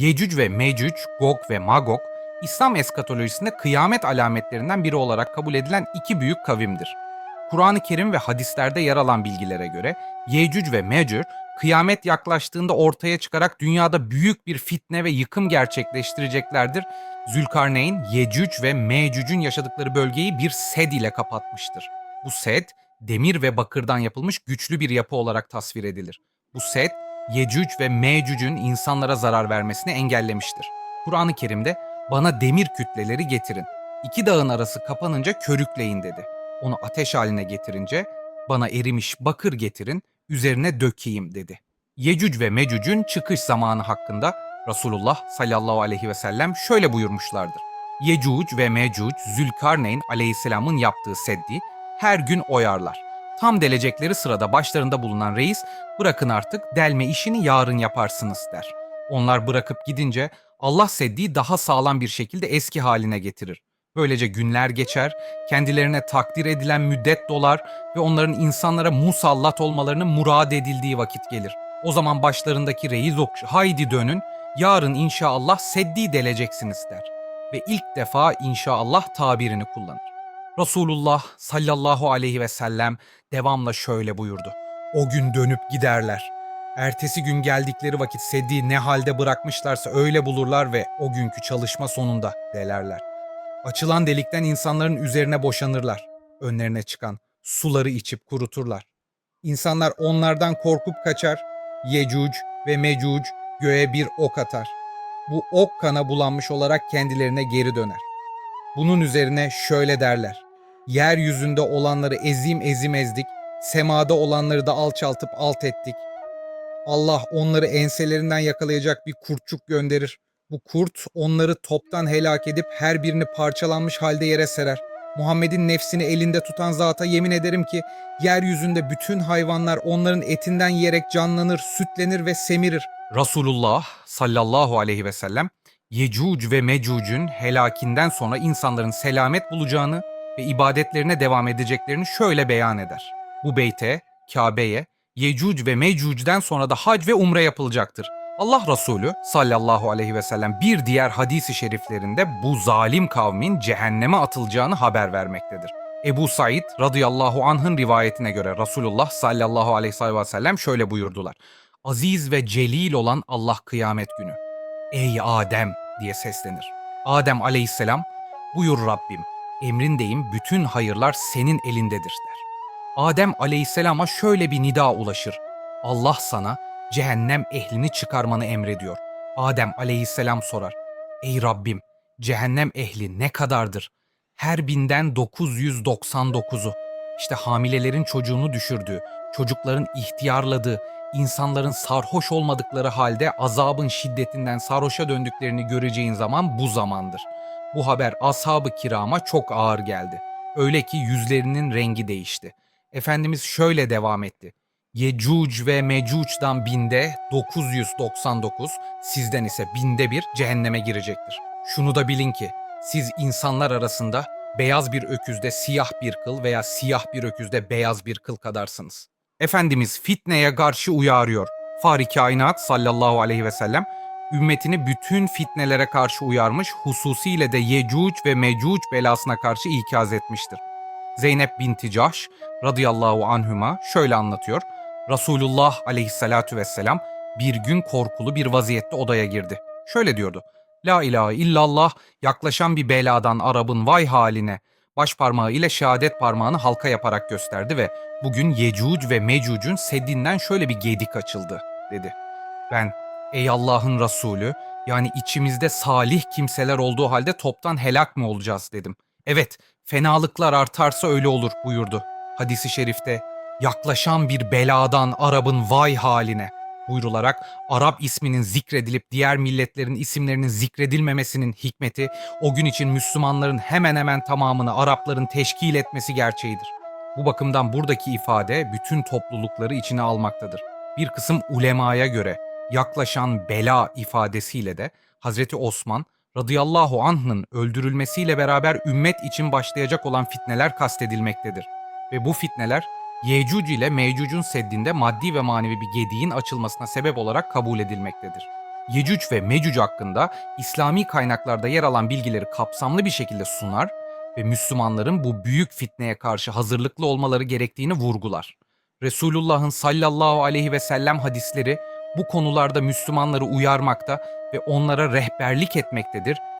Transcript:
Yecüc ve Mecüc, Gog ve Magog, İslam eskatolojisinde kıyamet alametlerinden biri olarak kabul edilen iki büyük kavimdir. Kur'an-ı Kerim ve hadislerde yer alan bilgilere göre Yecüc ve Mecüc kıyamet yaklaştığında ortaya çıkarak dünyada büyük bir fitne ve yıkım gerçekleştireceklerdir. Zülkarneyn, Yecüc ve Mecüc'ün yaşadıkları bölgeyi bir sed ile kapatmıştır. Bu sed, demir ve bakırdan yapılmış güçlü bir yapı olarak tasvir edilir. Bu sed, Yecüc ve Mecüc'ün insanlara zarar vermesini engellemiştir. Kur'an-ı Kerim'de bana demir kütleleri getirin. İki dağın arası kapanınca körükleyin dedi. Onu ateş haline getirince bana erimiş bakır getirin, üzerine dökeyim dedi. Yecüc ve Mecüc'ün çıkış zamanı hakkında Resulullah sallallahu aleyhi ve sellem şöyle buyurmuşlardır. Yecüc ve Mecüc Zülkarneyn aleyhisselamın yaptığı seddi her gün oyarlar. Tam delecekleri sırada başlarında bulunan reis bırakın artık delme işini yarın yaparsınız der. Onlar bırakıp gidince Allah seddiyi daha sağlam bir şekilde eski haline getirir. Böylece günler geçer, kendilerine takdir edilen müddet dolar ve onların insanlara musallat olmalarının murad edildiği vakit gelir. O zaman başlarındaki reis ok, haydi dönün, yarın inşallah seddi deleceksiniz der. Ve ilk defa inşallah tabirini kullanır. Resulullah sallallahu aleyhi ve sellem devamla şöyle buyurdu. O gün dönüp giderler. Ertesi gün geldikleri vakit seddi ne halde bırakmışlarsa öyle bulurlar ve o günkü çalışma sonunda delerler. Açılan delikten insanların üzerine boşanırlar. Önlerine çıkan suları içip kuruturlar. İnsanlar onlardan korkup kaçar. Yecüc ve Mecüc göğe bir ok atar. Bu ok kana bulanmış olarak kendilerine geri döner. Bunun üzerine şöyle derler. Yeryüzünde olanları ezim ezim ezdik, semada olanları da alçaltıp alt ettik. Allah onları enselerinden yakalayacak bir kurtçuk gönderir. Bu kurt onları toptan helak edip her birini parçalanmış halde yere serer. Muhammed'in nefsini elinde tutan zata yemin ederim ki yeryüzünde bütün hayvanlar onların etinden yiyerek canlanır, sütlenir ve semirir. Resulullah sallallahu aleyhi ve sellem Yecüc ve Mecüc'ün helakinden sonra insanların selamet bulacağını ve ibadetlerine devam edeceklerini şöyle beyan eder. Bu beyte, Kabe'ye, Yecüc ve Mecüc'den sonra da hac ve umre yapılacaktır. Allah Resulü sallallahu aleyhi ve sellem bir diğer hadisi şeriflerinde bu zalim kavmin cehenneme atılacağını haber vermektedir. Ebu Said radıyallahu anh'ın rivayetine göre Resulullah sallallahu aleyhi ve sellem şöyle buyurdular. Aziz ve celil olan Allah kıyamet günü. Ey Adem diye seslenir. Adem aleyhisselam buyur Rabbim emrindeyim bütün hayırlar senin elindedir der. Adem aleyhisselama şöyle bir nida ulaşır. Allah sana cehennem ehlini çıkarmanı emrediyor. Adem aleyhisselam sorar. Ey Rabbim cehennem ehli ne kadardır? Her binden 999'u. İşte hamilelerin çocuğunu düşürdüğü, çocukların ihtiyarladığı, insanların sarhoş olmadıkları halde azabın şiddetinden sarhoşa döndüklerini göreceğin zaman bu zamandır. Bu haber ashab-ı kirama çok ağır geldi. Öyle ki yüzlerinin rengi değişti. Efendimiz şöyle devam etti. Yecüc ve Mecüc'dan binde 999, sizden ise binde bir cehenneme girecektir. Şunu da bilin ki siz insanlar arasında beyaz bir öküzde siyah bir kıl veya siyah bir öküzde beyaz bir kıl kadarsınız. Efendimiz fitneye karşı uyarıyor. Fahri kainat sallallahu aleyhi ve sellem ümmetini bütün fitnelere karşı uyarmış, hususiyle de Yecüc ve Mecüc belasına karşı ikaz etmiştir. Zeynep binti Cahş radıyallahu anhüma şöyle anlatıyor. Resulullah aleyhissalatu vesselam bir gün korkulu bir vaziyette odaya girdi. Şöyle diyordu. La ilahe illallah yaklaşan bir beladan Arap'ın vay haline baş parmağı ile şehadet parmağını halka yaparak gösterdi ve bugün Yecüc ve Mecüc'ün seddinden şöyle bir gedik açıldı dedi. Ben ey Allah'ın Resulü yani içimizde salih kimseler olduğu halde toptan helak mı olacağız dedim. Evet fenalıklar artarsa öyle olur buyurdu. Hadisi şerifte yaklaşan bir beladan Arap'ın vay haline buyrularak Arap isminin zikredilip diğer milletlerin isimlerinin zikredilmemesinin hikmeti o gün için Müslümanların hemen hemen tamamını Arapların teşkil etmesi gerçeğidir. Bu bakımdan buradaki ifade bütün toplulukları içine almaktadır. Bir kısım ulemaya göre yaklaşan bela ifadesiyle de Hazreti Osman radıyallahu anh'ın öldürülmesiyle beraber ümmet için başlayacak olan fitneler kastedilmektedir. Ve bu fitneler Yecüc ile Mecüc'ün seddinde maddi ve manevi bir gediğin açılmasına sebep olarak kabul edilmektedir. Yecüc ve Mecüc hakkında İslami kaynaklarda yer alan bilgileri kapsamlı bir şekilde sunar ve Müslümanların bu büyük fitneye karşı hazırlıklı olmaları gerektiğini vurgular. Resulullah'ın sallallahu aleyhi ve sellem hadisleri bu konularda Müslümanları uyarmakta ve onlara rehberlik etmektedir